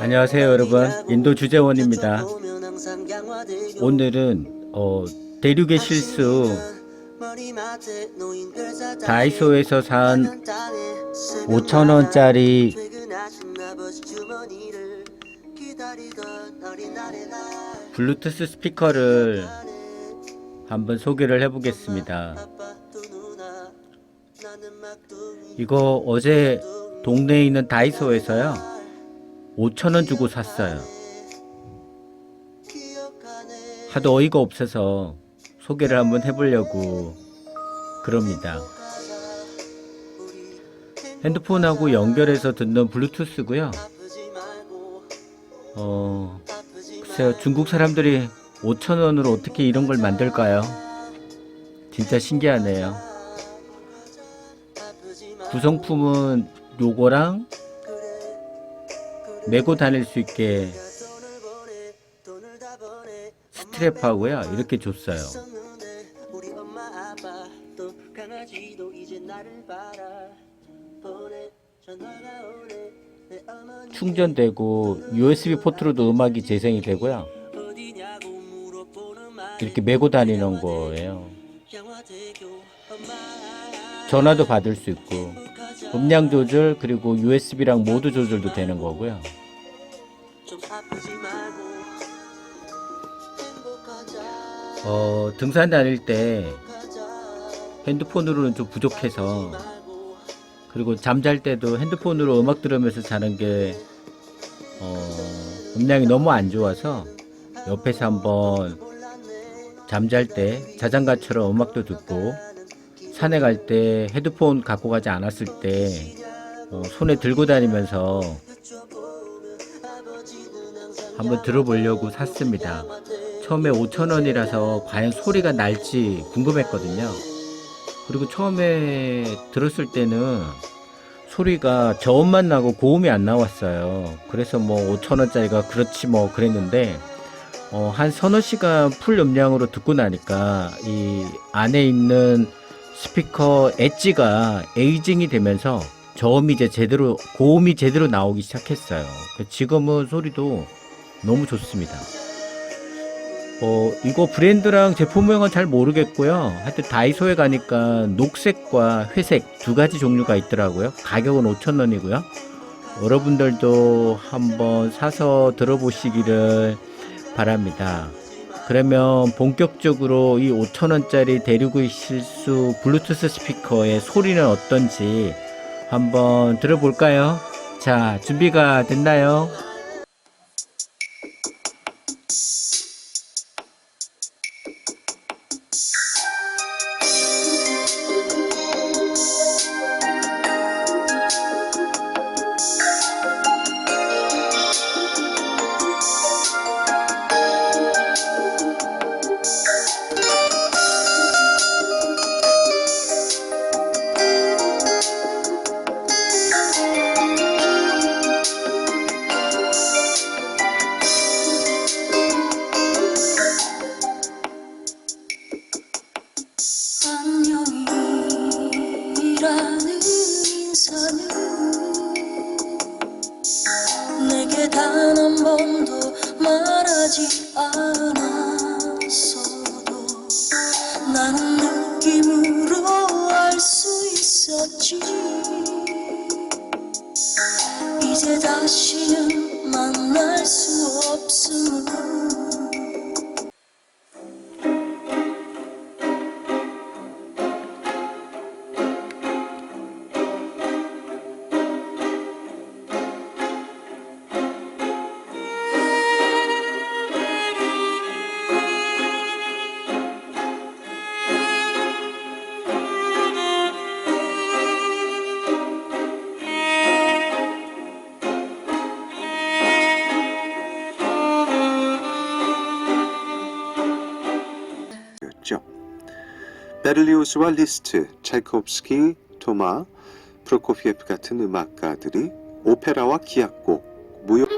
안녕하세요 여러분. 인도 주재원입니다. 오늘은 어, 대륙의 실수 다이소에서 산 5천원짜리 블루투스 스피커를 한번 소개를 해보겠습니다. 이거 어제 동네에 있는 다이소에서요 5천원 주고 샀어요 하도 어이가 없어서 소개를 한번 해보려고 그럽니다. 핸드폰하고 연결해서 듣는 블루투스고요. 어, 글쎄요, 중국 사람들이 5천원으로 어떻게 이런 걸 만들까요? 진짜 신기하네요. 구성품은 요거랑 메고 다닐 수 있게 스트랩하고요. 이렇게 줬어요. 충전되고 USB 포트로도 음악이 재생이 되고요. 이렇게 메고 다니는 거예요. 전화도 받을 수 있고 음량 조절 그리고 USB랑 모두 조절도 되는 거고요. 어, 등산 다닐 때 핸드폰으로는 좀 부족해서 그리고 잠잘 때도 핸드폰으로 음악 들으면서 자는 게 어, 음량이 너무 안 좋아서 옆에서 한번 잠잘 때 자장가처럼 음악도 듣고 산에 갈 때 헤드폰 갖고 가지 않았을 때 어, 손에 들고 다니면서 한번 들어보려고 샀습니다. 처음에 5,000원이라서 과연 소리가 날지 궁금했거든요. 그리고 처음에 들었을 때는 소리가 저음만 나고 고음이 안 나왔어요. 그래서 뭐 5,000원짜리가 그렇지 뭐 그랬는데 어, 한 서너 시간 풀 음량으로 듣고 나니까 이 안에 있는 스피커 엣지가 에이징이 되면서 저음이 이제 제대로 고음이 제대로 나오기 시작했어요. 지금은 소리도 너무 좋습니다. 어, 이거 브랜드랑 제품명은 잘 모르겠고요. 하여튼 다이소에 가니까 녹색과 회색 두 가지 종류가 있더라고요. 가격은 5,000원이고요. 여러분들도 한번 사서 들어보시기를 바랍니다. 그러면 본격적으로 이 5,000원짜리 대륙의 실수 블루투스 스피커의 소리는 어떤지 한번 들어볼까요? 자, 준비가 됐나요? 나는 느낌으로 알 수 있었지 베를리우스와 리스트, 찰코프스키, 토마, 프로코피에프 같은 음악가들이 오페라와 기악곡, 무용